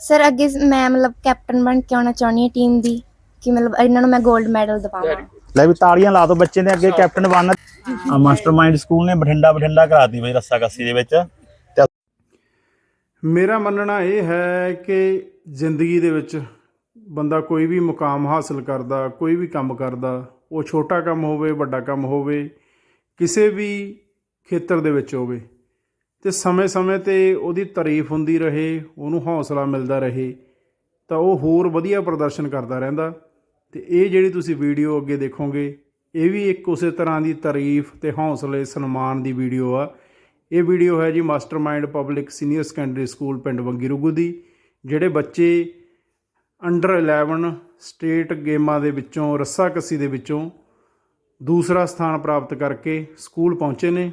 Sir ਅੱਗੇ ਮੈਂ ਮਤਲਬ ਕੈਪਟਨ ਬਣ ਕੇ ਆਉਣਾ ਚਾਹੁੰਦੀ ਹਾਂ ਟੀਮ ਦੀ ਕਿ ਮਤਲਬ ਇਹਨਾਂ ਨੂੰ ਮੈਂ 골ਡ ਮੈਡਲ ਦਿਵਾਵਾਂ ਲੈ ਵੀ ਤਾੜੀਆਂ ਲਾ ਦੋ ਬੱਚੇ ਨੇ ਅੱਗੇ ਕੈਪਟਨ ਬਣਨਾ। ਆ ਮਾਸਟਰਮਾਈਂਡ ਸਕੂਲ ਨੇ ਬਠਿੰਡਾ ਬਠਿੰਡਾ ਕਰਾਤੀ ਬਈ ਰੱਸਾ ਕੱਸੀ ਦੇ ਵਿੱਚ। ਤੇ ਮੇਰਾ ਮੰਨਣਾ ਇਹ ਹੈ ਕਿ ਜ਼ਿੰਦਗੀ ਦੇ ਵਿੱਚ ਬੰਦਾ ਕੋਈ ਵੀ ਮੁਕਾਮ ਹਾਸਲ ਕਰਦਾ ਕੋਈ ਵੀ ਕੰਮ ਕਰਦਾ ਉਹ ਛੋਟਾ ਕੰਮ ਹੋਵੇ ਵੱਡਾ ਕੰਮ ਹੋਵੇ ਕਿਸੇ ਵੀ ਖੇਤਰ ਦੇ ਵਿੱਚ ਹੋਵੇ ਤੇ ਸਮੇਂ-ਸਮੇਂ ਤੇ ਉਹਦੀ ਤਾਰੀਫ ਹੁੰਦੀ ਰਹੇ, ਉਹਨੂੰ ਹੌਸਲਾ ਮਿਲਦਾ ਰਹੇ, ਤਾਂ ਉਹ ਹੋਰ ਵਧੀਆ ਪ੍ਰਦਰਸ਼ਨ ਕਰਦਾ ਰਹਿੰਦਾ। ਤੇ ਇਹ ਜਿਹੜੀ ਤੁਸੀਂ ਵੀਡੀਓ ਅੱਗੇ ਦੇਖੋਗੇ, ਇਹ ਵੀ ਇੱਕ ਉਸੇ ਤਰ੍ਹਾਂ ਦੀ ਤਾਰੀਫ ਤੇ ਹੌਸਲੇ, ਸਨਮਾਨ ਦੀ ਵੀਡੀਓ ਆ। ਇਹ ਵੀਡੀਓ ਹੈ ਜੀ Mastermind Public Senior Secondary School ਪਿੰਡ ਵੰਗੀ ਰੁਗੂ ਦੀ, ਜਿਹੜੇ ਬੱਚੇ ਅੰਡਰ 11 ਸਟੇਟ ਗੇਮਾਂ ਦੇ ਵਿੱਚੋਂ, ਰੱਸਾ ਕੱਸੀ ਦੇ ਵਿੱਚੋਂ ਦੂਸਰਾ ਸਥਾਨ ਪ੍ਰਾਪਤ ਕਰਕੇ ਸਕੂਲ ਪਹੁੰਚੇ ਨੇ।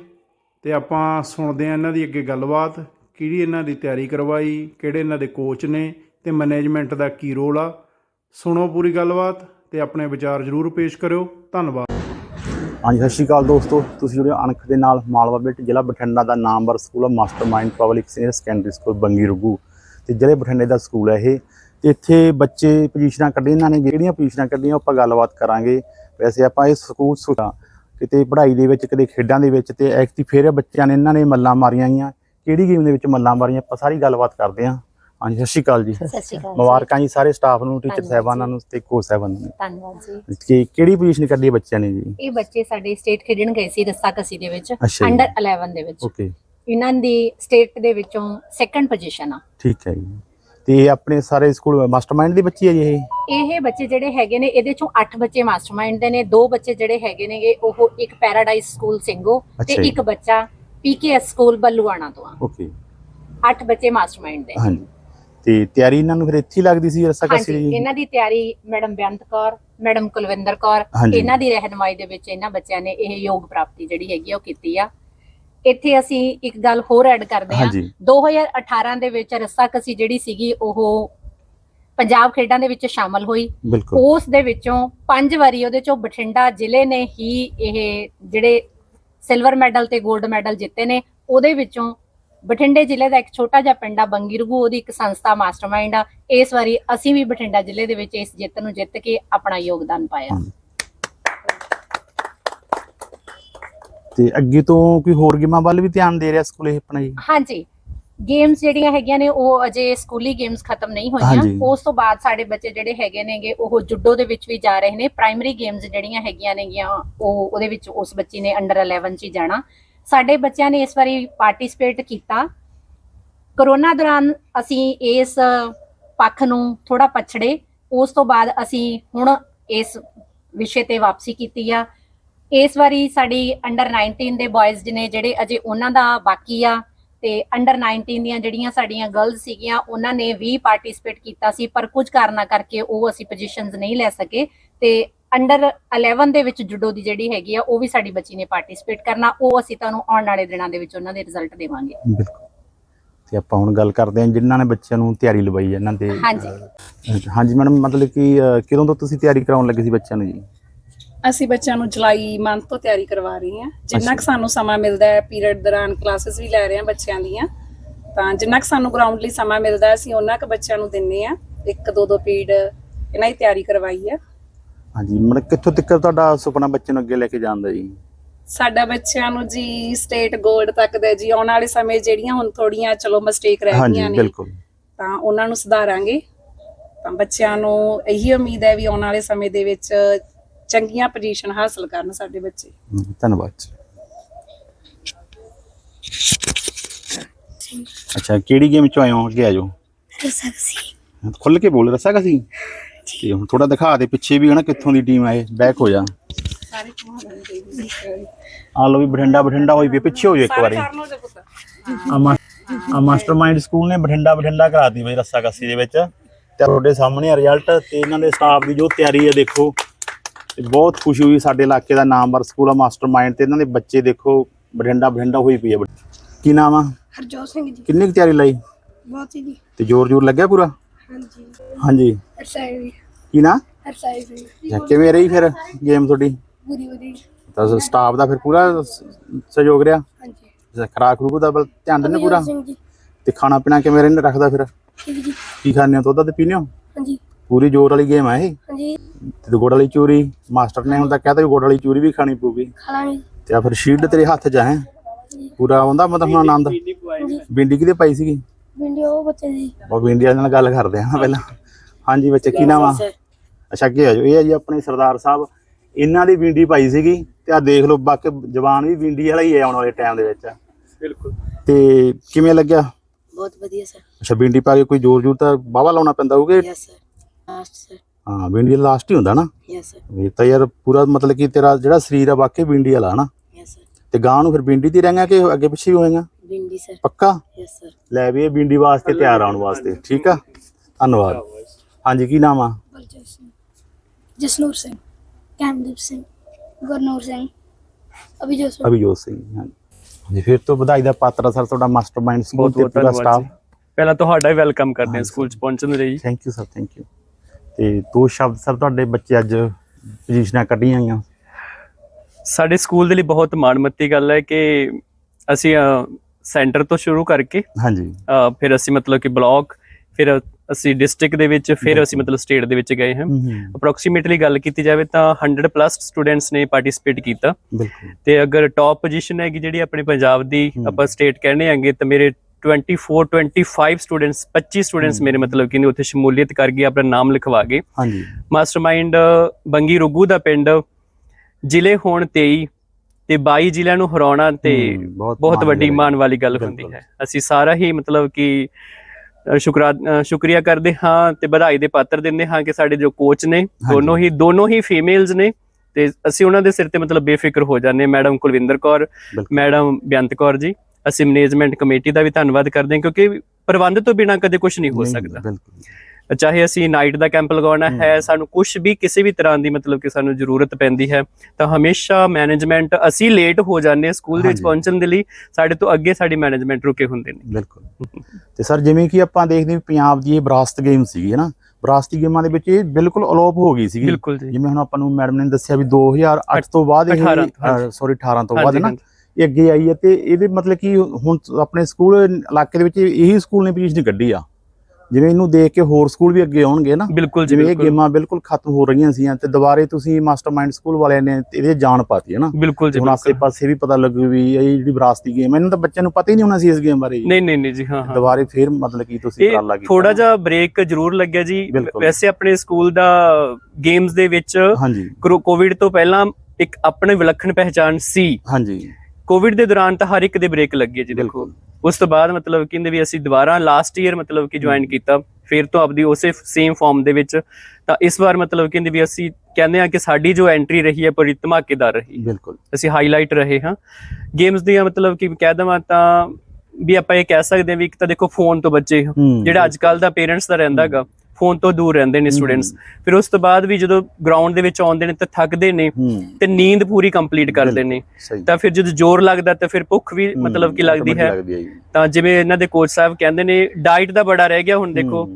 ਤੇ ਆਪਾਂ ਸੁਣਦੇ ਹਾਂ ਇਹਨਾਂ ਦੀ ਅੱਗੇ ਗੱਲਬਾਤ, ਕਿਹੜੀ ਇਹਨਾਂ ਦੀ ਤਿਆਰੀ ਕਰਵਾਈ, ਕਿਹੜੇ ਇਹਨਾਂ ਦੇ ਕੋਚ ਨੇ ਤੇ ਮੈਨੇਜਮੈਂਟ ਦਾ ਕੀ ਰੋਲ ਆ। ਸੁਣੋ ਪੂਰੀ ਗੱਲਬਾਤ ਤੇ ਆਪਣੇ ਵਿਚਾਰ ਜ਼ਰੂਰ ਪੇਸ਼ ਕਰਿਓ। ਧੰਨਵਾਦ। ਹਾਂਜੀ, ਸਤਿ ਸ਼੍ਰੀ ਅਕਾਲ ਦੋਸਤੋ। ਤੁਸੀਂ ਜੁੜੇ ਅਣਖ ਦੇ ਨਾਲ ਮਾਲਵਾ ਬਿੱਟ, ਜ਼ਿਲ੍ਹਾ ਬਠਿੰਡਾ ਦਾ ਨਾਮਵਰ ਸਕੂਲ ਆ Mastermind Public Senior Secondary School Bangi Rughu ਤੇ ਜ਼ਿਲ੍ਹੇ ਬਠਿੰਡੇ ਦਾ ਸਕੂਲ ਹੈ ਇਹ। ਤੇ ਇੱਥੇ ਬੱਚੇ ਪੋਜੀਸ਼ਨਾਂ ਕੱਢੀਆਂ ਇਹਨਾਂ ਨੇ, ਜਿਹੜੀਆਂ ਪੋਜੀਸ਼ਨਾਂ ਕੱਢੀਆਂ, ਉਹ ਆਪਾਂ ਗੱਲਬਾਤ ਕਰਾਂਗੇ। ਵੈਸੇ ਆਪਾਂ ਇਹ ਸਕੂਲ ਸੁਣਾ ਕਿਤੇ ਪੜ੍ਹਾਈ ਦੇ ਵਿੱਚ ਕਿਤੇ ਖੇਡਾਂ ਦੇ ਵਿੱਚ ਤੇ ਐਕਟੀ ਫੇਰ ਬੱਚਿਆਂ ਨੇ ਇਹਨਾਂ ਨੇ ਮੱਲਾਂ ਮਾਰੀਆਂ ਗਈਆਂ। ਕਿਹੜੀ ਗੇਮ ਦੇ ਵਿੱਚ ਮੱਲਾਂ ਮਾਰੀਆਂ? ਆਪਾਂ ਸਾਰੀ ਗੱਲਬਾਤ ਕਰਦੇ ਹਾਂ। ਹਾਂਜੀ ਸਤਿ ਸ਼੍ਰੀ ਅਕਾਲ ਜੀ। ਸਤਿ ਸ਼੍ਰੀ ਅਕਾਲ ਮੁਬਾਰਕਾਂ ਜੀ ਸਾਰੇ ਸਟਾਫ ਨੂੰ ਟੀਚਰ ਸਾਹਿਬਾਨਾਂ। ਨੂੰ ਤੇ ਕੋਚ ਸਾਹਿਬਾਨਾਂ ਨੂੰ। ਧੰਨਵਾਦ ਜੀ। ਕਿ ਕਿਹੜੀ ਪੋਜੀਸ਼ਨ ਕੱਢੀ ਹੈ ਬੱਚਿਆਂ ਨੇ ਜੀ? ਇਹ ਬੱਚੇ ਸਾਡੇ ਸਟੇਟ ਖੇਡਣ ਗਏ ਸੀ ਰੱਸਾ ਕਸੀ ਦੇ ਵਿੱਚ। ਅੰਡਰ 11 ਦੇ ਵਿੱਚ। ਓਕੇ ਇਹਨਾਂ ਦੀ ਸਟੇਟ ਦੇ ਵਿੱਚੋਂ ਸੈਕੰਡ ਪੋਜੀਸ਼ਨ ਆ। ਠੀਕ ਹੈ ਜੀ। ਤੇ ਆਪਣੇ ਸਾਰੇ ਸਕੂਲ ਮਾਸਟਰਮਾਈਂਡ ਦੇ ਬੱਚੇ ਹੈ ਜੀ ਇਹ? ਇਹ ਬੱਚੇ ਜਿਹੜੇ ਹੈਗੇ ਨੇ ਇਹਦੇ ਚੋਂ 8 ਬੱਚੇ ਮਾਸਟਰਮਾਈਂਡ ਦੇ ਨੇ। ਦੋ ਬੱਚੇ ਜਿਹੜੇ ਹੈਗੇ ਨੇਗੇ ਉਹ ਇੱਕ ਪੈਰਾਡਾਈਜ਼ ਸਕੂਲ ਸਿੰਘੋ ਤੇ ਅੱਛਾ ਜੀ। ਇੱਕ ਬੱਚਾ ਪੀਕੇਐਸ ਸਕੂਲ ਬੱਲੂਆਣਾ ਤੋਂ ਆ। ਓਕੇ 8 ਬੱਚੇ ਮਾਸਟਰਮਾਈਂਡ ਦੇ। ਹਾਂਜੀ। ਤੇ ਤਿਆਰੀ ਇਹਨਾਂ ਨੂੰ ਫਿਰ ਇੱਥੇ ਹੀ ਲੱਗਦੀ ਸੀ ਰਸਾ ਕੱਸੀ ਹਾਂਜੀ ਦੀ ਇਹਨਾਂ ਦੀ ਤਿਆਰੀ ਮੈਡਮ ਬੇਅੰਤ ਕੌਰ ਮੈਡਮ ਕੁਲਵਿੰਦਰ ਕੌਰ ਹਾਂਜੀ। ਇਹਨਾਂ ਦੀ ਰਹਿਨਮਾਈ ਦੇ ਵਿੱਚ ਇਹਨਾਂ ਬੱਚਿਆਂ ਨੇ ਇਹ ਯੋਗ ਪ੍ਰਾਪਤੀ ਜਿਹੜੀ ਹੈਗੀ ਆ ਉਹ ਕੀਤੀ ਆ। ਇੱਥੇ ਅਸੀਂ ਇੱਕ ਗੱਲ ਹੋਰ ਐਡ ਕਰਦੇ ਹਾਂ। ਹਾਂਜੀ। 2018 ਦੇ ਵਿੱਚ ਰੱਸਾਕਸੀ ਜਿਹੜੀ ਸੀਗੀ ਉਹ ਪੰਜਾਬ ਖੇਡਾਂ ਦੇ ਵਿੱਚ ਸ਼ਾਮਲ ਹੋਈ। ਬਿਲਕੁਲ। ਉਸ ਦੇ ਵਿੱਚੋਂ ਪੰਜ ਵਾਰੀ ਉਹਦੇ ਚੋਂ ਬਠਿੰਡਾ ਜ਼ਿਲ੍ਹੇ ਨੇ ਹੀ ਇਹ ਜਿਹੜੇ ਸਿਲਵਰ ਮੈਡਲ ਤੇ 골ਡ ਮੈਡਲ ਜਿੱਤੇ ਨੇ ਉਹਦੇ ਵਿੱਚੋਂ ਬਠਿੰਡੇ ਜ਼ਿਲ੍ਹੇ ਦਾ ਇੱਕ ਛੋਟਾ ਜਿਹਾ ਪਿੰਡ ਆ ਬੰਗੀਰਗੂ ਉਹਦੀ ਇੱਕ ਸੰਸਥਾ ਮਾਸਟਰਮਾਈਂਡ ਆ। ਇਸ ਵਾਰੀ ਅਸੀਂ ਵੀ ਬਠਿੰਡਾ ਜ਼ਿਲ੍ਹੇ ਦੇ ਵਿੱਚ ਇਸ ਜਿੱਤ ਨੂੰ ਜਿੱਤ ਕੇ ਆਪਣਾ ਯੋਗਦਾਨ ਪਾਇਆ। ਤੇ ਅੱਗੇ ਤੋਂ ਕੋਈ ਹੋਰ ਗੇਮਾਂ ਵੱਲ ਵੀ ਧਿਆਨ ਦੇ ਰਿਹਾ ਸਕੂਲ ਇਹ ਆਪਣਾ ਜੀ? ਹਾਂਜੀ। ਗੇਮਸ ਜਿਹੜੀਆਂ ਹੈਗੀਆਂ ਨੇ ਉਹ ਅਜੇ ਸਕੂਲੀ ਗੇਮਸ ਖਤਮ ਨਹੀਂ ਹੋਈਆਂ। ਹਾਂਜੀ। ਉਸ ਤੋਂ ਬਾਅਦ ਸਾਡੇ ਬੱਚੇ ਜਿਹੜੇ ਹੈਗੇ ਨੇਗੇ ਉਹ ਜੁੱਡੋ ਦੇ ਵਿੱਚ ਵੀ ਜਾ ਰਹੇ ਨੇ। ਪ੍ਰਾਇਮਰੀ ਗੇਮਸ ਜਿਹੜੀਆਂ ਹੈਗੀਆਂ ਨੇਗੀਆਂ ਉਹ ਉਹਦੇ ਵਿੱਚ ਉਸ ਬੱਚੀ ਨੇ ਅੰਡਰ 11 ਚ ਹੀ ਜਾਣਾ। ਸਾਡੇ ਬੱਚਿਆਂ ਨੇ ਇਸ ਵਾਰੀ ਪਾਰਟਿਸਿਪੇਟ ਕੀਤਾ। ਕਰੋਨਾ ਦੌਰਾਨ ਅਸੀਂ ਇਸ ਪੱਖ ਨੂੰ ਥੋੜਾ ਪਛੜੇ। ਉਸ ਤੋਂ ਬਾਅਦ ਅਸੀਂ ਹੁਣ ਇਸ ਵਿਸ਼ੇ ਤੇ ਵਾਪਸੀ ਕੀਤੀ ਆ। ਇਸ ਵਾਰੀ ਸਾਡੀ ਅੰਡਰ 19 ਦੇ ਬॉयਜ਼ ਨੇ ਜਿਹੜੇ ਅਜੇ ਉਹਨਾਂ ਦਾ ਬਾਕੀ ਆ ਤੇ ਅੰਡਰ 19 ਦੀਆਂ ਜਿਹੜੀਆਂ ਸਾਡੀਆਂ ਗਰਲਸ ਸੀਗੀਆਂ ਉਹਨਾਂ ਨੇ ਵੀ ਪਾਰਟਿਸਿਪੇਟ ਕੀਤਾ ਸੀ ਪਰ ਕੁਝ ਕਾਰਨਾਂ ਕਰਕੇ ਉਹ ਅਸੀਂ ਪੋਜੀਸ਼ਨਸ ਨਹੀਂ ਲੈ ਸਕੇ ਤੇ ਅੰਡਰ 11 ਦੇ ਵਿੱਚ ਜੁਡੋ ਦੀ ਜਿਹੜੀ ਹੈਗੀ ਆ ਉਹ ਵੀ ਸਾਡੀ ਬੱਚੀ ਨੇ ਪਾਰਟਿਸਿਪੇਟ ਕਰਨਾ ਉਹ ਅਸੀਂ ਤੁਹਾਨੂੰ ਆਉਣ ਵਾਲੇ ਦਿਨਾਂ ਦੇ ਵਿੱਚ ਉਹਨਾਂ ਦੇ ਰਿਜ਼ਲਟ ਦੇਵਾਂਗੇ। ਬਿਲਕੁਲ। ਤੇ ਆਪਾਂ ਹੁਣ ਗੱਲ ਕਰਦੇ ਹਾਂ ਜਿਨ੍ਹਾਂ ਨੇ ਬੱਚਿਆਂ ਨੂੰ ਤਿਆਰੀ ਲਵਾਈ ਹੈ ਇਹਨਾਂ ਦੇ ਹਾਂਜੀ। ਹਾਂਜੀ ਮੈਡਮ ਮਤਲਬ ਕਿ ਕਦੋਂ ਤੋਂ ਤੁਸੀਂ ਤਿਆਰੀ ਕਰਾਉਣ ਲੱਗੇ ਸੀ ਬੱਚਿਆਂ ਨੂੰ ਜੀ? ਅਸੀਂ ਬੱਚਿਆਂ ਨੂੰ ਜੁਲਾਈ ਮੰਥ ਤੋਂ ਤਿਆਰੀ ਕਰਵਾ ਰਹੀ ਹਾਂ। ਜਿੰਨਾ। ਕੁ ਸਾਨੂੰ ਸਮਾਂ ਮਿਲਦਾ ਹੈ ਪੀਰੀਅਡ ਦੌਰਾਨ ਕਲਾਸਿਸ ਵੀ ਲੈ ਰਹੇ ਹਾਂ ਬੱਚਿਆਂ ਦੀਆਂ। ਤਾਂ ਜਿੰਨਾ ਕੁ ਸਾਨੂੰ ਗਰਾਊਂਡ ਲਈ ਸਮਾਂ ਮਿਲਦਾ ਹੈ, ਅਸੀਂ ਉਹਨਾਂ ਕੁ ਬੱਚਿਆਂ ਨੂੰ ਦਿੰਨੇ ਆ ਇੱਕ ਦੋ ਦੋ ਪੀਰੀਅਡ ਇਹਨਾਂ ਦੀ ਤਿਆਰੀ ਕਰਵਾਈ ਹੈ। ਹਾਂਜੀ ਮਤਲਬ ਕਿੱਥੋਂ ਤੱਕ ਤੁਹਾਡਾ ਸੁਪਨਾ ਬੱਚੇ ਨੂੰ ਅੱਗੇ ਲੈ ਕੇ ਜਾਣ ਦਾ ਜੀ? ਸਾਡਾ ਬੱਚਿਆਂ ਨੂੰ ਜੀ ਸਟੇਟ ਗੋਲਡ ਤੱਕ ਦੇ ਜੀ ਆਉਣ ਵਾਲੇ ਸਮੇਂ ਜਿਹੜੀਆਂ ਹੁਣ ਥੋੜੀਆਂ ਚਲੋ ਮਿਸਟੇਕ ਰਹਿ ਹਾਂਜੀ ਗਈਆਂ ਨੇ ਬਿਲਕੁਲ। ਤਾਂ ਉਹਨਾਂ ਨੂੰ ਸੁਧਾਰਾਂਗੇ। ਤਾਂ ਬੱਚਿਆਂ ਨੂੰ ਇਹੀ ਉਮੀਦ ਹੈ ਵੀ ਆਉਣ ਵਾਲੇ ਸਮੇਂ ਦੇ ਵਿੱਚ ਚੰਗੀਆਂ ਪੋਜੀਸ਼ਨ ਹਾਸਲ ਕਰਨ ਸਾਡੇ ਬੱਚੇ। ਹਮ, ਧੰਨਵਾਦ ਜੀ। ਅੱਛਾ ਕਿਹੜੀ ਗੇਮ ਚੋਂ ਆਏ ਹੋ? ਅੱਗੇ ਆ ਜਾਓ। ਰਸਾਕਸੀ ਖੁੱਲ ਕੇ ਬੋਲ ਰਸਾ ਕਸੀ? ਤੇ ਹੁਣ ਥੋੜਾ ਦਿਖਾ ਦੇ ਪਿੱਛੇ ਵੀ ਹਨਾ ਕਿੱਥੋਂ ਦੀ ਟੀਮ ਆਏ ਬੈਕ ਹੋ ਜਾ। ਆ ਲੋ ਵੀ ਬਠਿੰਡਾ ਬਠਿੰਡਾ ਹੋਈ ਵੀ ਪਿੱਛੇ ਹੋ ਜਾ ਇੱਕ ਵਾਰੀ। ਆ ਮਾ- ਆ ਮਾਸਟਰਮਾਈਂਡ ਸਕੂਲ ਨੇ ਬਠਿੰਡਾ ਬਠਿੰਡਾ ਕਰਾਤੀ ਬਈ ਰੱਸਾ ਕੱਸੀ ਦੇ ਵਿੱਚ। ਤੇ ਤੁਹਾਡੇ ਸਾਹਮਣੇ ਰਿਜ਼ਲਟ ਤੇ ਇਹਨਾਂ ਦੇ ਸਟਾਫ ਦੀ ਜੋ ਤਿਆਰੀ ਹੈ ਦੇਖੋ। ਤੇ ਬਹੁਤ ਖੁਸ਼ੀ ਹੋਈ ਸਾਡੇ ਇਲਾਕੇ ਦਾ ਨਾਮਵਰ ਸਕੂਲ ਆ ਮਾਸਟਰਮਾਈਂਡ ਤੇ ਇਹਨਾਂ ਦੇ ਬੱਚੇ ਦੇਖੋ ਬਠਿੰਡਾ ਬਠਿੰਡਾ ਹੋਈ ਪਈ ਹੈ ਕੀ ਨਾਮ ਆ? ਹਰਜੋਤ ਸਿੰਘ ਜੀ। ਕਿੰਨੀ ਕੁ ਤਿਆਰੀ ਲਈ? ਬਹੁਤ ਹੀ ਜੀ। ਤੇ ਜ਼ੋਰ ਜ਼ੋਰ ਲੱਗਿਆ ਪੂਰਾ? ਹਾਂਜੀ। ਹਾਂਜੀ। ਹਰਸਾਈ ਕੀ ਨਾ? ਜੀ ਅੱਛਾ, ਕਿਵੇਂ ਰਹੀ ਫਿਰ ਗੇਮ ਤੁਹਾਡੀ? ਪੂਰੀ ਪੂਰੀ ਤਾਂ ਸਟਾਫ ਦਾ ਫਿਰ ਪੂਰਾ ਸ- ਸਹਿਯੋਗ ਰਿਹਾ? ਹਾਂਜੀ। ਅੱਛਾ, ਖੁਰਾਕ ਖਰੂਕ ਦਾ ਬਲ ਧਿਆਨ ਦਿੰਦੇ ਪੂਰਾ? ਸਿੰਘ ਜੀ। ਤੇ ਖਾਣਾ ਪੀਣਾ ਕਿਵੇਂ ਰਹਿੰਦਾ ਰੱਖਦਾ ਫਿਰ? ਠੀਕ ਜੀ। ਕੀ ਖਾਣੇ ਹੋ ਦੁੱਧ ਤੇ ਪੀਨੇ ਹੋ? ਪੂਰੀ ਜ਼ੋਰ ਵਾਲੀ ਗੇਮ ਹੈ ਇਹ? ਹਾਂਜੀ। ਤੇ ਗੁੜ ਵਾਲੀ ਚੂਰੀ ਮਾਸਟਰ ਨੇ ਹੁਣ ਤਾਂ ਕਹਿੰਦਾ ਵੀ ਗੁੜ ਵਾਲੀ ਚੂਰੀ ਵੀ ਖਾਣੀ ਪਊਗੀ। ਖਾ ਲਾਂਗੇ ਤੇ ਆ ਫਿਰ ਸ਼ੀਲਡ ਤੇਰੇ ਹੱਥ 'ਚ ਹੈ? ਪੂਰਾ ਆਉਂਦਾ ਮਤਲਬ ਹੁਣ ਆਨੰਦ? ਬਿੰਡੀ ਕਿਹਦੇ ਪਾਈ ਸੀਗੀ? ਵੀਡੀਓ ਬੱਚੇ ਦੀ। ਉਹ ਬਿੰਡੀ ਨਾਲ ਗੱਲ ਕਰਦੇ ਹਾਂ ਪਹਿਲਾਂ। ਹਾਂਜੀ ਬੱਚੇ ਕੀ ਨਾਮ ਆ? ਅੱਛਾ ਅੱਗੇ ਆ ਜਾਓ। ਇਹ ਆ ਜੀ ਆਪਣੇ ਸਰਦਾਰ ਸਾਹਿਬ। ਇਹਨਾਂ ਦੀ ਬਿੰਡੀ ਪਾਈ ਸੀਗੀ ਤੇ ਆ ਦੇਖ ਲਓ ਬਾਕੀ ਜਵਾਨ ਵੀ ਬਿੰਡੀ ਵਾਲਾ ਹੀ ਹੈ ਆਉਣ ਵਾਲੇ ਟਾਈਮ ਦੇ ਵਿੱਚ। ਬਿਲਕੁਲ। ਤੇ ਕਿਵੇਂ ਲੱਗਿਆ? ਬਹੁਤ ਵਧੀਆ ਸਰ ਅੱਛਾ ਬਿੰਡੀ ਪਾ ਕੇ ਕੋਈ ਜ਼ੋਰ ਜ਼ੋਰ ਤਾਂ ਬਾਵਾ ਲਾਉਣਾ ਪੈਂਦਾ ਹੋਊਗਾ? ਯੈਸ ਸਰ ਲਾਸਟ ਸਰ ਹਾਂ ਬਿੰਡੀ ਲਾਸਟ ਹੀ ਹੁੰਦਾ ਨਾ। ਯੈਸ ਸਰ ਇਹ ਤਾਂ ਯਾਰ ਪੂਰਾ ਮਤਲਬ ਕਿ ਤੇਰਾ ਜਿਹੜਾ ਸਰੀਰ ਆ ਵਾਕਈ ਬਿੰਡੀ ਵਾਲਾ ਨਾ ਯੈਸ ਸਰ ਤੇ ਗਾਂ ਨੂੰ ਫਿਰ ਬਿੰਡੀ ਤੇ ਰਹਿਣਾ ਕਿ ਅੱਗੇ ਪਿੱਛੇ ਵੀ ਹੋਏਗਾ? ਬਿੰਦੀ ਸਰ ਪੱਕਾ? ਯੈਸ ਸਰ ਲੈ ਵੀ ਇਹ ਬਿੰਡੀ ਵਾਸਤੇ ਤਿਆਰ ਆਉਣ ਵਾਸਤੇ ਠੀਕ ਆ? ਧੰਨਵਾਦ। ਹਾਂਜੀ ਕੀ ਨਾਮ ਆ? ਬਲਜੀਤ ਸਿੰਘ। ਜਸਨੂਰ ਸਿੰਘ। ਕੈਮਦੀਪ ਸਿੰਘ। ਗੁਰਨੂਰ ਸਿੰਘ। ਅਭਿਜੋਤ ਸਿੰਘ। ਅਭਿਜੋਤ ਸਿੰਘ ਹਾਂਜੀ। ਜੀ ਫਿਰ ਤੋਂ ਵਧਾਈ ਦਾ ਪਾਤਰ ਸਰ ਤੁਹਾਡਾ ਮਾਸਟਰਮਾਈਂਡ ਸਕੂਲ ਤੇ ਪੂਰਾ ਸਟਾਫ ਪਹਿਲਾਂ ਤੁਹਾਡਾ ਹੀ ਵੈਲਕਮ ਕਰਦੇ ਹਾਂ ਸਕੂਲ ਚ ਪਹੁੰਚਣ ਦੇ ਲਈ thank you sir thank you ਤੇ ਦੋ ਸ਼ਬਦ ਸਰ ਤੁਹਾਡੇ ਬੱਚੇ ਅੱਜ ਪੋਜੀਸ਼ਨਾਂ ਕੱਢੀਆਂ ਆਈਆਂ ਸਾਡੇ ਸਕੂਲ ਦੇ ਲਈ ਬਹੁਤ ਮਾਣਮੱਤੀ ਗੱਲ ਹੈ ਕਿ ਅਸੀਂ ਸੈਂਟਰ ਤੋਂ ਸ਼ੁਰੂ ਕਰਕੇ ਹਾਂਜੀ। ਫਿਰ ਅਸੀਂ ਮਤਲਬ ਕਿ ਬਲਾਕ ਫਿਰ ਅਸੀਂ ਡਿਸਟ੍ਰਿਕਟ ਦੇ ਵਿੱਚ ਫਿਰ ਅਸੀਂ ਮਤਲਬ ਸਟੇਟ ਦੇ ਵਿੱਚ ਗਏ ਹਾਂ। ਅਪਰੋਕਸੀਮੇਟਲੀ ਗੱਲ ਕੀਤੀ ਜਾਵੇ ਤਾਂ 100 ਪਲੱਸ ਸਟੂਡੈਂਟਸ ਨੇ ਪਾਰਟਿਸਿਪੇਟ ਕੀਤਾ। ਬਿਲਕੁਲ। ਤੇ ਅਗਰ ਟੌਪ ਪੋਜੀਸ਼ਨ ਹੈਗੀ ਜਿਹੜੀ ਆਪਣੇ ਪੰਜਾਬ ਦੀ। ਆਪਾਂ ਸਟੇਟ ਕਹਿੰਦੇ ਆਂਗੇ ਤਾਂ ਮੇਰੇ 24 25 ਸਟੂਡੈਂਟਸ 25 ਸਟੂਡੈਂਟਸ। ਮੇਰੇ ਮਤਲਬ ਕਿ ਨੇ ਉੱਥੇ ਸ਼ਮੂਲੀਅਤ ਕਰ ਗਏ ਆਪਣਾ ਨਾਮ ਲਿਖਵਾ ਗਏ ਹਾਂਜੀ ਮਾਸਟਰਮਾਈਂਡ ਬੰਗੀ ਰੁੱਗੂ ਦਾ ਪਿੰਡ ਜ਼ਿਲ੍ਹੇ ਹੋਣ 23 ਤੇ 22 ਜ਼ਿਲ੍ਹਿਆਂ ਨੂੰ ਹਰਾਉਣਾ ਤੇ ਬਹੁਤ ਵੱਡੀ ਮਾਣ ਵਾਲੀ ਗੱਲ। ਹੁੰਦੀ ਹੈ ਅਸੀਂ ਸਾਰਾ ਹੀ ਮਤਲਬ ਕਿ ਸ਼ੁਕਰੀਆ ਕਰਦੇ ਹਾਂ ਤੇ ਵਧਾਈ ਦੇ ਪਾਤਰ ਦਿੰਦੇ ਹਾਂ ਕਿ ਸਾਡੇ ਜੋ ਕੋਚ ਨੇ ਦੋਨੋਂ ਹੀ ਦੋਨੋਂ ਹੀ ਫੀਮੇਲਸ ਨੇ ਤੇ ਅਸੀਂ ਉਹਨਾਂ ਦੇ ਸਿਰ ਤੇ ਮਤਲਬ ਬੇਫਿਕਰ ਹੋ ਜਾਂਦੇ ਮੈਡਮ ਕੁਲਵਿੰਦਰ ਕੌਰ। ਮੈਡਮ ਬੇਅੰਤ ਕੌਰ ਜੀ ਅਸੀਂ ਮੈਨੇਜਮੈਂਟ ਕਮੇਟੀ ਦਾ ਵੀ ਧੰਨਵਾਦ ਕਰਦੇ ਹਾਂ ਕਿਉਂਕਿ ਪ੍ਰਬੰਧ ਤੋਂ ਬਿਨਾਂ ਕਦੇ ਕੁਝ ਨਹੀਂ ਹੋ ਸਕਦਾ ਬਿਲਕੁਲ ਚਾਹੇ ਅਸੀਂ ਨਾਈਟ ਦਾ ਕੈਂਪ ਲਗਾਉਣਾ। ਹੈ ਸਾਨੂੰ ਕੁਝ ਵੀ ਕਿਸੇ ਵੀ ਤਰ੍ਹਾਂ ਦੀ ਮਤਲਬ ਕਿ ਸਾਨੂੰ ਜ਼ਰੂਰਤ ਪੈਂਦੀ ਹੈ ਤਾਂ ਹਮੇਸ਼ਾ ਮੈਨੇਜਮੈਂਟ ਅਸੀਂ ਲੇਟ ਹੋ ਜਾਂਦੇ ਹਾਂ ਸਕੂਲ ਦੇ ਵਿੱਚ। ਪਹੁੰਚਣ ਦੇ ਲਈ ਸਾਡੇ ਤੋਂ ਅੱਗੇ ਸਾਡੀ ਮੈਨੇਜਮੈਂਟ ਰੁਕੇ ਹੁੰਦੇ ਨੇ ਬਿਲਕੁਲ ਤੇ ਸਰ ਜਿਵੇਂ ਕਿ ਆਪਾਂ ਦੇਖਦੇ ਹਾਂ ਪੰਜਾਬ ਦੀ ਇਹ ਵਿਰਾਸਤ ਗੇਮ ਸੀਗੀ ਹੈ ਨਾ ਵਿਰਾਸਤੀ ਗੇਮਾਂ ਦੇ ਵਿੱਚ ਇਹ ਬਿਲਕੁਲ ਅਲੋਪ ਹੋ ਗਈ ਸੀਗੀ ਜਿਵੇਂ ਹੁਣ ਆਪਾਂ ਨੂੰ ਮੈਡਮ ਨੇ ਦੱਸਿਆ ਵੀ 2008 ਤੋਂ ਬਾਅਦ ਇਹ 18 ਹਾਂਜੀ। ਸੌਰੀ 18 ਤੋਂ ਬਾਅਦ ਨਾ। ਇਹ ਅੱਗੇ ਆਈ ਹੈ ਤੇ ਇਹਦੇ ਮਤਲਬ ਕਿ ਹੁਣ ਆਪਣੇ ਸਕੂਲ ਇਲਾਕੇ ਦੇ ਵਿੱਚ ਇਹੀ ਸਕੂਲ ਨੇ ਪੋਜੀਸ਼ਨ ਕੱਢੀ ਆ। ਜਿਵੇਂ ਇਹਨੂੰ ਦੇਖ ਕੇ ਹੋਰ ਸਕੂਲ ਵੀ ਅੱਗੇ ਆਉਣਗੇ ਨਾ। ਬਿਲਕੁਲ ਜਿਵੇਂ ਇਹ ਗੇਮਾਂ ਬਿਲਕੁਲ ਖਤਮ ਹੋ ਰਹੀਆਂ ਸੀ ਤੇ ਦੁਬਾਰੇ ਤੁਸੀਂ ਮਾਸਟਰਮਾਈਂਡ ਸਕੂਲ ਵਾਲਿਆਂ ਨੇ ਇਹਦੇ ਜਾਨ ਪਾਤੀ ਹੈ ਨਾ। ਬਿਲਕੁਲ ਜੀ ਹੁਣ ਆਸੇ ਪਾਸੇ ਵੀ ਪਤਾ ਲੱਗੂ ਵੀ ਇਹ ਜਿਹੜੀ ਵਿਰਾਸਤੀ ਗੇਮ ਇਹਨਾਂ ਤਾਂ ਬੱਚਿਆਂ ਨੂੰ ਪਤਾ ਹੀ ਨਹੀਂ ਹੋਣਾ ਸੀ ਇਸ ਗੇਮ ਬਾਰੇ। ਨਹੀਂ ਨਹੀਂ ਨਹੀਂ ਜੀ ਹਾਂ ਦੁਬਾਰੇ ਫੇਰ ਮਤਲਬ ਕਿ ਤੁਸੀਂ ਉਪਰਾਲਾ ਕੀਤਾ ਥੋੜਾ ਜਿਹਾ ਬ੍ਰੇਕ ਜ਼ਰੂਰ ਲੱਗਿਆ ਜੀ। ਵੈਸੇ ਆਪਣੇ ਸਕੂਲ ਦਾ ਗੇਮਸ ਦੇ ਵਿੱਚ ਹਾਂਜੀ। ਕੋਵਿਡ ਤੋਂ ਪਹਿਲਾਂ ਇੱਕ ਆਪਣੀ ਵਿਲੱਖਣ ਪਹਿਚਾਨ ਸੀ। ਹਾਂਜੀ। ਕੋਵਿਡ ਦੇ ਦੌਰਾਨ ਤਾਂ ਹਰ ਇੱਕ ਦੇ ਬ੍ਰੇਕ ਲੱਗੇ ਜੀ ਦੇਖੋ। ਉਸ ਤੋਂ ਬਾਅਦ ਮਤਲਬ ਕਹਿੰਦੇ ਵੀ ਅਸੀਂ ਦੁਬਾਰਾ ਲਾਸਟ ਈਅਰ ਮਤਲਬ ਕਿ ਜੁਆਇਨ ਕੀਤਾ ਫਿਰ ਤੋਂ ਆਪਦੀ ਉਸੇ ਸੇਮ ਫਾਰਮ ਦੇ ਵਿੱਚ। ਤਾਂ ਇਸ ਵਾਰ ਮਤਲਬ ਕਹਿੰਦੇ ਵੀ ਅਸੀਂ ਕਹਿੰਦੇ ਆ ਕਿ ਸਾਡੀ ਜੋ ਐਂਟਰੀ ਰਹੀ ਹੈ ਬੜੀ ਧਮਾਕੇਦਾਰ ਰਹੀ। ਬਿਲਕੁਲ। ਅਸੀਂ ਹਾਈਲਾਈਟ ਰਹੇ ਹਾਂ। ਗੇਮਸ ਦੀਆਂ ਮਤਲਬ ਕਿ ਕਹਿ ਦਵਾਂ ਤਾਂ ਵੀ ਆਪਾਂ ਇਹ ਕਹਿ ਸਕਦੇ ਹਾਂ ਵੀ ਇੱਕ ਤਾਂ ਦੇਖੋ ਫੋਨ ਤੋਂ ਬੱਚੇ ਜਿਹੜਾ ਅੱਜ ਕੱਲ ਦਾ ਪੇਰੈਂਟਸ ਦਾ ਰਹਿੰਦਾ ਹੈਗਾ। ਫੋਨ ਤੋਂ ਦੂਰ ਰਹਿੰਦੇ ਨੇ। ਸਟੂਡੈਂਟਸ ਫਿਰ ਉਸ ਤੋਂ ਬਾਅਦ ਵੀ ਜਦੋਂ ਗਰਾਊਂਡ ਦੇ ਵਿੱਚ ਆਉਂਦੇ ਨੇ ਤਾਂ ਥੱਕਦੇ ਨੇ ਤੇ ਨੀਂਦ ਪੂਰੀ ਕੰਪਲੀਟ ਕਰਦੇ ਨੇ। ਤਾਂ ਫਿਰ ਜਦੋਂ ਜ਼ੋਰ ਲੱਗਦਾ ਤਾਂ ਫਿਰ ਭੁੱਖ ਵੀ ਮਤਲਬ ਕਿ ਲੱਗਦੀ ਹੈ। ਤਾਂ ਜਿਵੇਂ ਇਹਨਾਂ ਦੇ ਕੋਚ ਸਾਹਿਬ ਕਹਿੰਦੇ ਨੇ ਡਾਈਟ ਦਾ ਬੜਾ ਰਹਿ ਗਿਆ ਹੁਣ ਦੇਖੋ।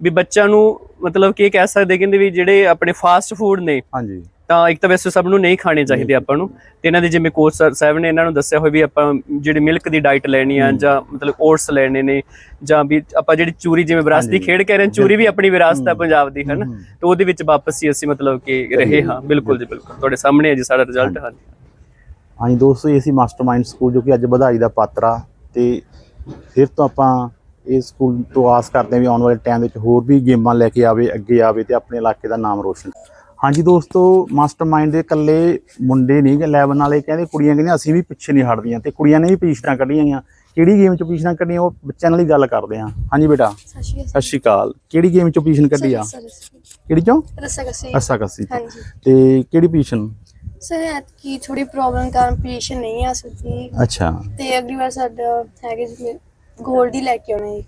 ਵੀ ਬੱਚਿਆਂ ਨੂੰ ਮਤਲਬ ਕਿ ਇਹ ਕਹਿ ਸਕਦੇ ਕਹਿੰਦੇ ਵੀ ਜਿਹੜੇ ਆਪਣੇ ਫਾਸਟ ਫੂਡ ਨੇ ਹਾਂਜੀ। ਤਾਂ ਇੱਕ ਤਾਂ ਵੈਸੇ ਸਭ ਨੂੰ ਨਹੀਂ ਖਾਣੇ ਚਾਹੀਦੇ। ਆਪਾਂ ਨੂੰ। ਤੇ ਇਹਨਾਂ ਦੇ ਜਿਵੇਂ ਕੋਚ ਸਾਹਿਬ ਨੇ ਇਹਨਾਂ ਨੂੰ ਦੱਸਿਆ ਹੋਇਆ ਵੀ ਆਪਾਂ ਜਿਹੜੀ ਮਿਲਕ ਦੀ ਡਾਈਟ ਲੈਣੀ ਆ। ਜਾਂ ਮਤਲਬ ਓਟਸ ਲੈਣੇ ਨੇ ਜਾਂ ਵੀ ਆਪਾਂ ਜਿਹੜੀ ਚੂਰੀ ਜਿਵੇਂ ਵਿਰਾਸਤੀ। ਖੇਡ ਕਹਿ ਰਹੇ ਹਾਂ ਚੂਰੀ ਵੀ ਆਪਣੀ ਵਿਰਾਸਤ ਹੈ ਹੂੰ। ਪੰਜਾਬ ਦੀ ਹੈ ਨਾ ਹੂੰ, ਤੇ ਉਹਦੇ ਵਿੱਚ ਵਾਪਸ ਹੀ ਅਸੀਂ ਮਤਲਬ ਕਿ ਰਹੇ ਹਾਂ। ਬਿਲਕੁਲ ਜੀ ਬਿਲਕੁਲ। ਤੁਹਾਡੇ ਸਾਹਮਣੇ ਹੈ ਜੀ ਸਾਡਾ ਰਿਜ਼ਲਟ ਹਾਂਜੀ। ਹਾਂਜੀ। ਦੋਸਤੋ ਇਹ ਸੀ ਮਾਸਟਰਮਾਈਂਡ ਸਕੂਲ ਜੋ ਕਿ ਅੱਜ ਵਧਾਈ ਦਾ ਪਾਤਰ। ਆ ਤੇ ਫਿਰ ਤੋਂ ਆਪਾਂ ਇਹ ਸਕੂਲ ਤੋਂ ਆਸ ਕਰਦੇ ਹਾਂ ਵੀ ਆਉਣ ਵਾਲੇ ਟਾਈਮ ਵਿੱਚ ਹੋਰ ਵੀ ਗੇਮਾਂ ਲੈ ਕੇ ਆਵੇ ਅੱਗੇ ਆਵੇ ਤੇ ਆਪਣੇ ਇਲਾਕੇ ਦਾ ਨਾਮ ਰੋਸ਼ਨ ਹਾਂਜੀ ਦੋਸਤੋ ਮਾਸਟਰਮਾਈਂਡ ਦੇ ਇਕੱਲੇ ਮੁੰਡੇ ਨਹੀਂ 11 ਵਾਲੇ ਕਹਿੰਦੇ ਕੁੜੀਆਂ ਕਹਿੰਦੀਆਂ ਅਸੀਂ ਵੀ ਪਿੱਛੇ ਨਹੀਂ ਹਟਦੀਆਂ ਤੇ ਕੁੜੀਆਂ ਨੇ ਵੀ ਪੋਜੀਸ਼ਨਾਂ ਕੱਢੀਆਂ ਗਈਆਂ ਕਿਹੜੀ ਗੇਮ ਚ ਪੋਜੀਸ਼ਨਾਂ ਕੱਢੀਆਂ ਉਹ ਬੱਚਿਆਂ ਨਾਲ ਹੀ ਗੱਲ ਕਰਦੇ ਹਾਂ। ਹਾਂਜੀ ਬੇਟਾ। ਸਤਿ ਸ਼੍ਰੀ ਅਕਾਲ ਕਿਹੜੀ ਗੇਮ ਚ ਪੋਜੀਸ਼ਨ ਕੱਢੀ ਆ? ਕਿਹੜੀ ਚੋਂ? ਰਸਾ ਕਸੀ ਅੱਛਾ ਕੱਸੀ ਚ। ਹਾਂਜੀ। ਤੇ ਕਿਹੜੀ ਪੋਜੀਸ਼ਨ ਸਰ ਐਤਕੀ ਥੋੜੀ ਪ੍ਰੋਬਲਮ ਕਾਰਨ ਪੋਜੀਸ਼ਨ ਨਹੀਂ ਆ ਸਕਦੀ। ਅੱਛਾ। ਤੇ ਅਗਲੀ ਵਾਰ ਸਾਡਾ ਹੈਗੇ ਜਿਵੇਂ 골ਡ ਹੀ ਲੈ ਕੇ ਆਉਣਾ ਹੈ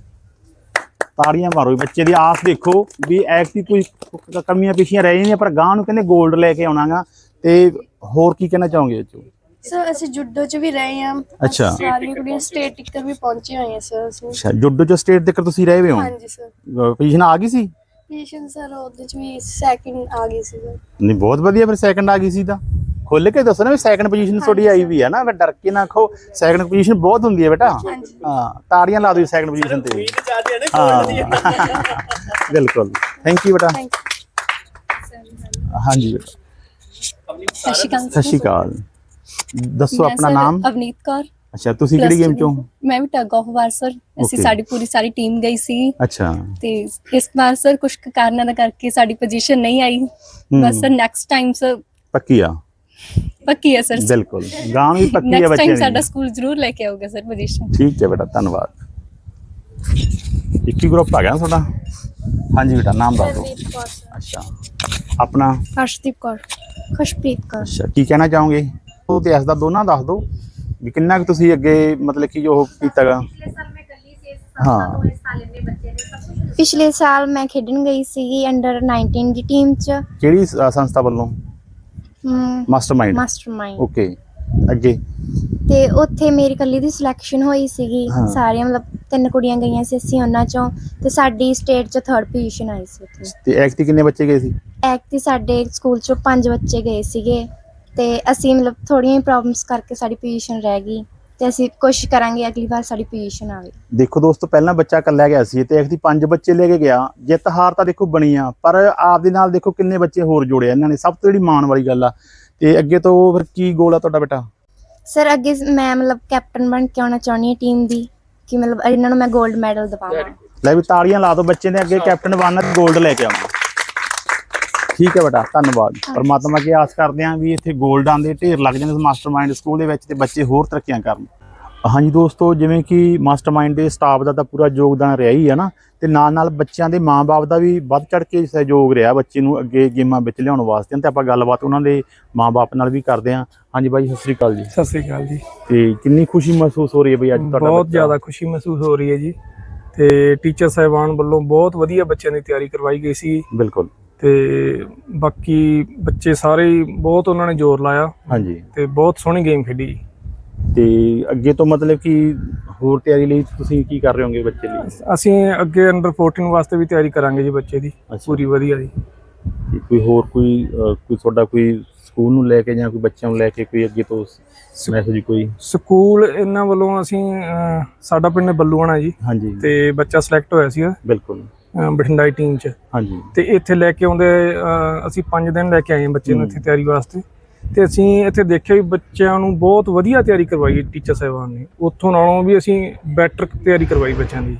ਤਾੜੀਆਂ ਮਾਰੋ ਬੱਚੇ ਦੀ ਆਸ ਦੇਖੋ ਵੀ ਐਕਟੀ ਕੋਈ ਕਮੀਆਂ ਪਿਛੀਆਂ ਰਹਿ ਜਾਂਦੀਆਂ ਪਰ ਗਾਂ ਨੂੰ ਕਹਿੰਦੇ 골ਡ ਲੈ ਕੇ ਆਉਣਾਗਾ। ਤੇ ਹੋਰ ਕੀ ਕਹਿਣਾ ਚਾਹੋਗੇ ਇਹ 'ਚੋਂ? ਸਰ ਅਸੀਂ ਜੁੱਡੋ ਚ ਵੀ ਰਹੇ ਹਾਂ। ਅੱਛਾ। ਸਾਰੀਆਂ ਕੁੜੀਆਂ ਸਟੇਟ ਤੱਕ ਵੀ ਪਹੁੰਚੇ ਹੋਏ ਹਾਂ ਸਰ ਅਸੀਂ। ਅੱਛਾ ਜੁੱਡੋ ਚ ਸਟੇਟ ਤੱਕ ਤੁਸੀਂ ਰਹੇ ਹੋ? ਹਾਂਜੀ ਸਰ ਪੋਜੀਸ਼ਨ ਆ ਗਈ ਸੀ? ਪੋਜੀਸ਼ਨ ਸਰ ਉਹਦੇ ਚ ਵੀ ਸੈਕਿੰਡ ਆ ਗਈ ਸੀ ਸਰ ਨਹੀਂ ਬਹੁਤ ਵਧੀਆ ਫਿਰ ਸੈਕੰਡ ਆ ਗਈ ਸੀ ਤਾਂ। ਖੁੱਲ ਕੇ ਦੱਸੋ ਨਾ ਵੀ ਸੈਕੰਡ ਪੋਜੀਸ਼ਨ ਤੁਹਾਡੀ ਆਈ ਵੀ ਹੈ ਨਾ ਮੈਂ ਡਰ ਕੇ ਨਾ ਆਖੋ ਸੈਕੰਡ ਪੋਜੀਸ਼ਨ ਬਹੁਤ ਹੁੰਦੀ ਹੈ ਬੇਟਾ। ਹਾਂ ਤਾੜੀਆਂ ਲਾ ਦਿਓ ਸੈਕੰਡ ਪੋਜੀਸ਼ਨ ਤੇ। ਹਾਂ। ਬਿਲਕੁਲ। ਥੈਂਕ ਯੂ ਬੇਟਾ। ਹਾਂਜੀ ਬੇਟਾ। ਸਤਿ ਸ਼੍ਰੀ ਅਕਾਲ। ਸਤਿ ਸ਼੍ਰੀ ਅਕਾਲ। ਦੱਸੋ ਆਪਣਾ ਨਾਮ? ਅਵਨੀਤ ਕੌਰ। ਅੱਛਾ ਤੁਸੀਂ ਕਿਹੜੀ ਗੇਮ ਚੋਂ। ਮੈਂ ਵੀ ਟਗ ਆਫ ਵਾਰ ਸਰ। ਅਸੀਂ. ਸਾਡੀ ਪੂਰੀ ਸਾਰੀ ਟੀਮ ਗਈ ਸੀ। ਅੱਛਾ। ਤੇ ਇਸ ਵਾਰ ਸਰ ਕੁਝ ਕਾਰਨਾਂ ਦਾ ਕਰਕੇ ਸਾਡੀ ਪੋਜੀਸ਼ਨ ਨਹੀਂ ਆਈ। ਬਸ ਸਰ ਨੈਕਸਟ ਟਾਈਮ ਸਰ ਪੱਕੀ ਆ। ਪੱਕੀ ਹੈ ਸਰ ਬਿਲਕੁਲ ਗਾਂ ਵੀ ਪੱਕੀ ਆ ਨੈਕਸਟ ਬੱਚਿਆਂ ਟਾਈਮ ਦੀ ਸਾਡਾ ਸਕੂਲ ਜ਼ਰੂਰ ਲੈ ਕੇ ਆਊਗਾ ਸਰ ਪੋਜੀਸ਼ਨ ਠੀਕ ਹੈ ਬੇਟਾ ਧੰਨਵਾਦ ਇੱਕ ਹੀ ਗਰੁੱਪ ਆ ਗਿਆ ਨਾ ਤੁਹਾਡਾ ਹਾਂਜੀ ਬੇਟਾ ਨਾਮ ਦੱਸ ਦਿਓ ਹਰਦੀਪ ਕੌਰ ਅੱਛਾ ਆਪਣਾ ਹਰਸ਼ਦੀਪ ਕੌਰ ਖੁਸ਼ਪ੍ਰੀਤ ਕੌਰ ਅੱਛਾ ਕੀ ਕਹਿਣਾ ਚਾਹੋਗੇ ਉਹ ਤੇ ਇਸ ਦਾ ਦੋਨਾਂ ਦੱਸ ਦਿਓ ਵੀ ਕਿੰਨਾ ਕੁ ਤੁਸੀਂ ਅੱਗੇ ਮਤਲਬ ਕਿ ਉਹ ਕੀਤਾਗਾ ਹਾਂ ਪਿਛਲੇ ਸਾਲ ਮੈਂ ਖੇਡਣ ਗਈ ਸੀਗੀ ਅੰਡਰ 19 ਦੀ ਟੀਮ ਚ ਕਿਹੜੀ ਸ- ਸੰਸਥਾ ਵੱਲੋਂ ਮਾਸਟਰਮਾਈਂਡ ਮਾਸਟਰਮਾਈਂਡ ਓਕੇ ਅੱਗੇ। ਤੇ ਉੱਥੇ ਮੇਰੀ ਕੱਲੀ ਦੀ ਸਿਲੈਕਸ਼ਨ ਹੋਈ ਸੀਗੀ। ਹਾਂ। ਸਾਰੀਆਂ ਮਤਲਬ ਤਿੰਨ ਕੁੜੀਆਂ ਗਈਆਂ ਸੀ ਅਸੀਂ ਉਹਨਾਂ ਚੋਂ। ਤੇ ਸਾਡੀ ਸਟੇਟ ਚ ਥਰਡ ਪੋਜੀਸ਼ਨ ਆਈ ਸੀ ਉੱਥੇ। ਤੇ ਐਕਟੀ ਕਿੰਨੇ ਬੱਚੇ ਗਏ ਸੀ? ਐਕਟੀ ਸਾਡੇ ਸਕੂਲ ਚੋਂ ਪੰਜ ਬੱਚੇ ਗਏ ਸੀਗੇ। ਤੇ ਅਸੀਂ ਮਤਲਬ ਥੋੜੀਆਂ ਹੀ ਪ੍ਰੋਬਲਮਸ ਕਰਕੇ ਸਾਡੀ ਪੋਜੀਸ਼ਨ ਰਹਿ ਗਈ। ਤੇ ਅਸੀਂ ਕੋਸ਼ਿਸ਼ ਕਰਾਂਗੇ ਅਗਲੀ ਵਾਰ ਸਾਡੀ ਪੋਜੀਸ਼ਨ ਆਵੇ। ਦੇਖੋ ਦੋਸਤੋ ਪਹਿਲਾਂ ਬੱਚਾ ਇਕੱਲਾ ਗਿਆ ਸੀ ਤੇ ਐਕਟੀ ਪੰਜ ਬੱਚੇ ਲੈ ਕੇ ਗਿਆ। ਜਿੱਤ ਹਾਰ ਤਾਂ ਦੇਖੋ ਬਣੀ ਆ ਪਰ ਆਪ ਦੇ ਨਾਲ ਦੇਖੋ ਕਿੰਨੇ ਬੱਚੇ ਹੋਰ ਜੋੜੇ ਆ। ਇਹਨਾਂ ਨੇ ਸਭ ਤੋਂ ਜਿਹੜੀ ਮਾਣ ਵਾਲੀ ਗੱਲ ਆ। ਤੇ ਅੱਗੇ ਤੋਂ ਫਿਰ ਕੀ ਗੋਲ ਆ ਤੁਹਾਡਾ ਬੇਟਾ? ਸਰ ਅੱਗੇ ਮੈਂ ਮਤਲਬ ਕੈਪਟਨ ਬਣ ਕੇ ਆਉਣਾ ਚਾਹੁੰਦੀ ਹਾਂ ਟੀਮ ਦੀ ਕਿ ਮਤਲਬ ਇਹਨਾਂ ਨੂੰ ਮੈਂ 골ਡ ਮੈਡਲ ਦਿਵਾਵਾਂ। ਲੈ ਵੀ ਤਾੜੀਆਂ ਲਾ ਦਿਓ ਬੱਚੇ ਨੇ ਅੱਗੇ ਕੈਪਟਨ ਬਣਨਾ ਤੇ 골ਡ ਲੈ ਕੇ ਆਉਣਾ। ਠੀਕ ਹੈ ਬੇਟਾ ਧੰਨਵਾਦ। ਪਰਮਾਤਮਾ ਕੀ ਆਸ ਕਰਦੇ ਆਂ ਵੀ ਇੱਥੇ 골ਡਾਂ ਦੇ ਢੇਰ ਲੱਗ ਜਾਣ ਇਸ ਮਾਸਟਰਮਾਈਂਡ ਸਕੂਲ ਦੇ ਵਿੱਚ ਤੇ ਬੱਚੇ ਹੋਰ ਤਰੱਕੀਆਂ ਕਰਨ। ਹਾਂਜੀ ਦੋਸਤੋ ਜਿਵੇਂ ਕਿ ਮਾਸਟਰਮਾਈਂਡ ਦੇ ਸਟਾਫ ਦਾ ਤਾਂ ਪੂਰਾ ਯੋਗਦਾਨ ਰਿਹਾ ਹੀ ਹੈ ਨਾ ਤੇ ਨਾਲ ਨਾਲ ਬੱਚਿਆਂ ਦੇ ਮਾਪੇ ਦਾ ਵੀ ਵੱਧ ਚੜ ਕੇ ਸਹਿਯੋਗ ਰਿਹਾ ਬੱਚੇ ਨੂੰ ਅੱਗੇ ਗੇਮਾਂ ਵਿੱਚ ਲਿਆਉਣ ਵਾਸਤੇ। ਤੇ ਆਪਾਂ ਗੱਲਬਾਤ ਉਹਨਾਂ ਦੇ ਮਾਪੇ ਨਾਲ ਵੀ ਕਰਦੇ ਆਂ ਹਾਂਜੀ ਬਾਈ ਸਤਿ ਸ੍ਰੀ ਅਕਾਲ ਜੀ। ਸਤਿ ਸ੍ਰੀ ਅਕਾਲ ਜੀ। ਤੇ ਕਿੰਨੀ ਖੁਸ਼ੀ ਮਹਿਸੂਸ ਹੋ ਰਹੀ ਹੈ ਬਈ ਅੱਜ ਤੁਹਾਡਾ ਬਹੁਤ ਜ਼ਿਆਦਾ ਖੁਸ਼ੀ ਮਹਿਸੂਸ ਹੋ ਰਹੀ ਹੈ ਜੀ। ਤੇ ਟੀਚਰ ਸਾਹਿਬਾਨ ਵੱਲੋਂ ਬਹੁਤ ਵਧੀਆ ਬੱਚਿਆਂ ਦੀ ਤਿਆਰੀ ਕਰਵਾਈ ਗਈ ਸੀ। ਬਿਲਕੁਲ। ਤੇ ਬਾਕੀ ਬੱਚੇ ਸਾਰੇ ਹੀ ਬਹੁਤ ਉਹਨਾਂ ਨੇ ਜ਼ੋਰ ਲਾਇਆ। ਹਾਂਜੀ। ਤੇ ਬਹੁਤ ਸੋਹਣੀ ਗੇਮ ਖੇਡੀ ਜੀ। ਤੇ ਅੱਗੇ ਤੋਂ ਮਤਲਬ ਕਿ ਹੋਰ ਤਿਆਰੀ ਲਈ ਤੁਸੀਂ ਕੀ ਕਰ ਰਹੇ ਹੋਗੇ ਬੱਚੇ ਲਈ? ਅਸੀਂ ਅੱਗੇ ਅੰਡਰ 14 ਵਾਸਤੇ ਵੀ ਤਿਆਰੀ ਕਰਾਂਗੇ ਜੀ ਬੱਚੇ ਦੀ ਅੱਛਾ। ਪੂਰੀ ਵਧੀਆ ਜੀ। ਕੋਈ ਹੋਰ ਕੋਈ ਅਹ, ਕੋਈ ਤੁਹਾਡਾ ਕੋਈ ਸਕੂਲ ਨੂੰ ਲੈ ਕੇ ਜਾਂ ਕੋਈ ਬੱਚਿਆਂ ਨੂੰ ਲੈ ਕੇ ਕੋਈ ਅੱਗੇ ਤੋਂ ਮੈਸੇਜ ਕੋਈ? ਸਕੂਲ ਇਹਨਾਂ ਵੱਲੋਂ ਅਸੀਂ ਅਹ, ਸਾਡਾ ਪਿੰਡ ਬੱਲੂਆਣਾ ਜੀ। ਹਾਂਜੀ। ਤੇ ਬੱਚਾ ਸਿਲੈਕਟ ਹੋਇਆ ਸੀ ਬਿਲਕੁਲ। ਬਠਿੰਡਾਈ ਟੀਮ 'ਚ। ਹਾਂਜੀ। ਤੇ ਇੱਥੇ ਲੈ ਕੇ ਆਉਂਦੇ ਅਹ, ਅਸੀਂ 5 ਦਿਨ ਲੈ ਕੇ ਆਏ ਹਾਂ ਬੱਚੇ ਨੂੰ। ਇੱਥੇ ਤਿਆਰੀ ਵਾਸਤੇ। ਤੇ ਅਸੀਂ ਇੱਥੇ ਦੇਖਿਆ ਵੀ ਬੱਚਿਆਂ ਨੂੰ ਬਹੁਤ ਵਧੀਆ ਤਿਆਰੀ ਕਰਵਾਈ ਟੀਚਰ ਸਾਹਿਬਾਨ ਨੇ। ਉੱਥੋਂ ਨਾਲੋਂ ਵੀ ਅਸੀਂ ਬੈਟਰ ਤਿਆਰੀ ਕਰਵਾਈ ਬੱਚਿਆਂ ਦੀ।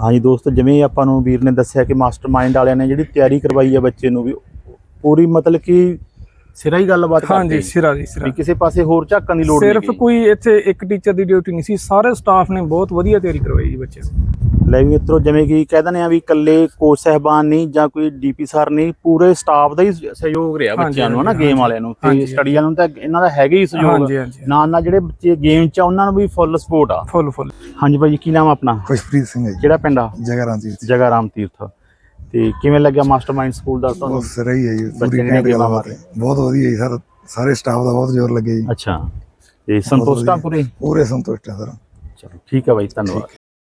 ਹਾਂਜੀ ਦੋਸਤੋ ਜਿਵੇਂ ਆਪਾਂ ਨੂੰ ਵੀਰ ਨੇ ਦੱਸਿਆ ਕਿ ਮਾਸਟਰਮਾਈਂਡ ਵਾਲਿਆਂ ਨੇ ਜਿਹੜੀ ਤਿਆਰੀ ਕਰਵਾਈ ਹੈ ਬੱਚੇ ਨੂੰ ਵੀ ਪੂਰੀ ਮਤਲਬ ਕਿ ਸਿਰਾ ਹੀ ਗੱਲਬਾਤ ਹਾਂਜੀ ਕਰਦੇ ਸਿਰਾ ਜੀ ਸਿਰਾ। ਵੀ ਕਿਸੇ ਪਾਸੇ ਹੋਰ ਝਾਕਣ ਦੀ ਲੋੜ ਸਿਰਫ ਨਹੀਂ ਕੋਈ ਇੱਥੇ ਇੱਕ ਟੀਚਰ ਦੀ ਡਿਊਟੀ ਨਹੀਂ ਸੀ ਸਾਰੇ ਸਟਾਫ ਨੇ ਬਹੁਤ ਵਧੀਆ ਤਿਆਰੀ ਕਰਵਾਈ ਜੀ ਬੱਚਿਆਂ ਦੀ। ਲੈ ਵੀ ਮਿੱਤਰੋ ਜਿਵੇਂ ਕਿ ਕਹਿ ਦਿੰਦੇ ਆ ਵੀ ਇਕੱਲੇ ਕੋਚ ਸਹਿਬਾਨ ਨਹੀਂ ਜਾਂ ਕੋਈ ਡੀਪੀ ਸਰ ਨਹੀਂ ਪੂਰੇ ਸਟਾਫ ਦਾ ਹੀ ਸਹਿਯੋਗ ਰਿਹਾ ਹਾਂਜੀ, ਬੱਚਿਆਂ ਨੂੰ ਹਨਾ ਹਾਂਜੀ, ਗੇਮ ਵਾਲਿਆਂ ਨੂੰ। ਤੇ ਹਾਂਜੀ, ਸਟੱਡੀ ਵਾਲਿਆਂ ਨੂੰ ਤਾਂ ਇਹਨਾਂ ਦਾ ਹੈਗਾ ਹੀ ਸਹਿਯੋਗ। ਹਾਂਜੀ ਹਾਂਜੀ। ਨਾਲ ਨਾਲ ਜਿਹੜੇ ਬੱਚੇ ਗੇਮ 'ਚ ਆ ਉਹਨਾਂ ਨੂੰ ਵੀ ਫੁੱਲ ਸਪੋਰਟ ਆ। ਫੁੱਲ ਫੁੱਲ ਹਾਂਜੀ ਭਾਈ ਕੀ ਨਾਮ ਆਪਣਾ? ਖੁਸ਼ਪ੍ਰੀਤ ਸਿੰਘ ਹੈ ਜੀ। ਕਿਹੜਾ ਪਿੰਡ ਆ? ਜਗਰਾਂ ਜੀ ਜਗਾ ਰਾਮ ਤੀਰਥ। ਤੇ ਕਿਵੇਂ ਲੱਗਿਆ ਮਾਸਟਰਮਾਈਂਡ ਸਕੂਲ ਦਾ ਤੁਹਾਨੂੰ? ਬਹੁਤ ਸਹੀ ਹੈ ਜੀ ਪੂਰੀ ਘੈਂਟ ਗੱਲਬਾਤ ਹੈ ਬਹੁਤ ਵਧੀਆ ਜੀ ਸਰ ਸਾਰੇ ਸਟਾਫ ਦਾ ਬਹੁਤ ਜ਼ੋਰ ਲੱਗੇ ਜੀ। ਅੱਛਾ ਤੇ ਸੰਤੁਸ਼ਟ ਆ। ਪੂਰੇ? ਪੂਰੇ ਸੰਤੁਸ਼ਟ ਹੈ ਸਰ। ਚਲੋ ਠੀਕ ਆ ਬਾਈ ਧੰਨਵਾਦ।